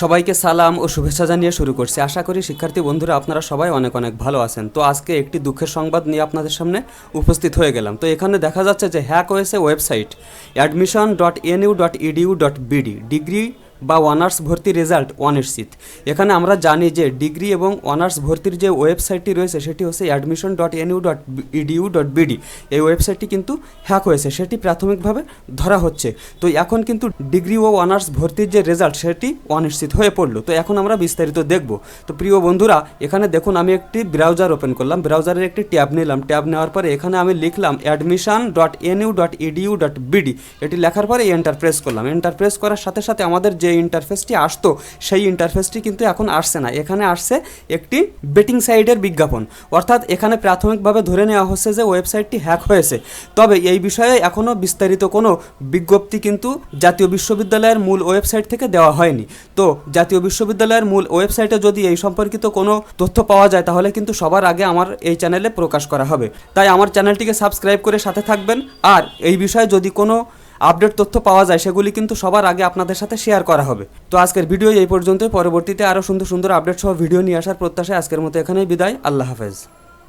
সবাইকে সালাম ও শুভেচ্ছা জানিয়ে শুরু করছি। আশা করি শিক্ষার্থী বন্ধুরা, আপনারা সবাই অনেক অনেক ভালো আছেন। তো আজকে একটি দুঃখের সংবাদ নিয়ে আপনাদের সামনে উপস্থিত হয়ে গেলাম। তো এখানে দেখা যাচ্ছে যে হ্যাক হয়েছে website. Admission dot NU dot edu dot BD degree বা অনার্স ভর্তি রেজাল্ট অনিশ্চিত এখানে আমরা জানি যে ডিগ্রি এবং অনার্স ভর্তির যে ওয়েবসাইটটি রয়েছে, সেটি হচ্ছে admission dot NU dot edu dot BD এই ওয়েবসাইটটি কিন্তু হ্যাক হয়েছে, সেটি প্রাথমিকভাবে ধরা হচ্ছে। তো এখন কিন্তু ডিগ্রি ও অনার্স ভর্তির যে রেজাল্ট, সেটি অনিশ্চিত হয়ে পড়ল। তো এখন আমরা বিস্তারিত দেখব। তো প্রিয় বন্ধুরা, এখানে দেখুন, আমি একটি ব্রাউজার ওপেন করলাম। ব্রাউজারের একটি ট্যাব নিলাম। ট্যাব নেওয়ার পরে এখানে আমি লিখলাম admission dot NU dot edu dot BD এটি লেখার পরে এন্টার প্রেস করলাম। এন্টার প্রেস করার সাথে সাথে আমাদের যে ইন্টারফেসটি আসতো, সেই ইন্টারফেসটি কিন্তু এখন আসছে না। এখানে আসছে একটি বেটিং সাইটের বিজ্ঞাপন। অর্থাৎ এখানে প্রাথমিকভাবে ধরে নেওয়া হচ্ছে যে ওয়েবসাইটটি হ্যাক হয়েছে। তবে এই বিষয়ে এখনও বিস্তারিত কোনো বিজ্ঞপ্তি কিন্তু জাতীয় বিশ্ববিদ্যালয়ের মূল ওয়েবসাইট থেকে দেওয়া হয়নি। তো জাতীয় বিশ্ববিদ্যালয়ের মূল ওয়েবসাইটে যদি এই সম্পর্কিত কোনো তথ্য পাওয়া যায়, তাহলে কিন্তু সবার আগে আমার এই চ্যানেলে প্রকাশ করা হবে। তাই আমার চ্যানেলটিকে সাবস্ক্রাইব করে সাথে থাকবেন। আর এই বিষয়ে যদি কোনো আপডেট তথ্য পাওয়া যায়, সেগুলি কিন্তু সবার আগে আপনাদের সাথে শেয়ার করা হবে। তো আজকের ভিডিও এই পর্যন্ত পরবর্তীতে আরও সুন্দর সুন্দর আপডেট সহ ভিডিও নিয়ে আসার প্রত্যাশায় আজকের মতো এখানেই বিদায়। আল্লাহ হাফেজ।